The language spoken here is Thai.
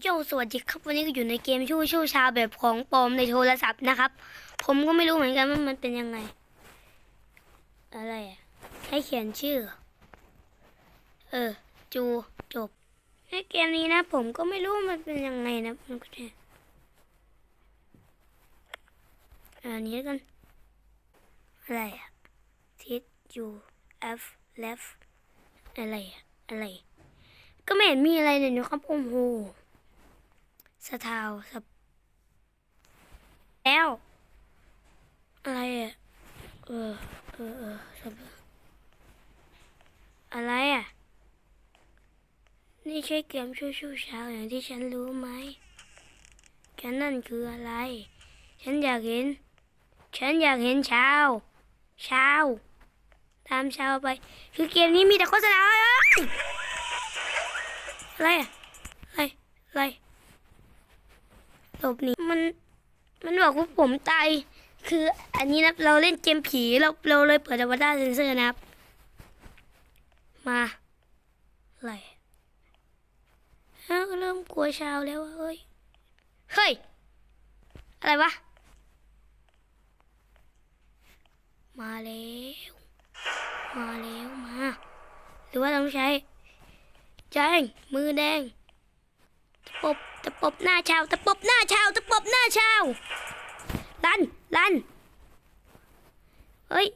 โยสวัสดีครับวันนี้ก็อยู่ในเกมชู้ชู้ชาแบบของปลอมในโทรศัพท์นะครับ ผมก็ไม่รู้เหมือนกันว่ามันเป็นยังไง อะไรอะให้เขียนชื่อ เออ จูจบในเกมนี้นะ ผมก็ไม่รู้มันเป็นยังไงนะมันก็จะอันนี้กัน อะไรอะทิศยูเอฟเลฟอะไรอะอะไร ก็ไม่เห็นมีอะไรเลยนะครับโอ้โห สะทาวสแล้ว อะไรอะ เออ เออ เออสะอะไรอะ นี่ใช่เกมชู้ชู้เช้าอย่างที่ฉันรู้ไหมฉันนั่นคืออะไร ฉันอยากเห็น ฉันอยากเห็นชาวชาวตามชาวไป คือเกมนี้มีแต่โฆษณาเอ้ยอะไรอะอะไรอะไร หลบหนีมันมันบอกว่าผมตายคืออันนี้นะเราเล่นเกมผีเราเราเลยเปิดอวตารเซนเซอร์นะครับ มาอะไรฮะเริ่มกลัวชาวแล้วเฮ้ยเฮ้ยอะไรวะมาแล้วมาแล้วมา หรือว่าต้องใช้แจ้งมือแดง ปบตะปบหน้าชาวตะปบหน้าชาวตะปบหน้าชาวลันลันเฮ้ย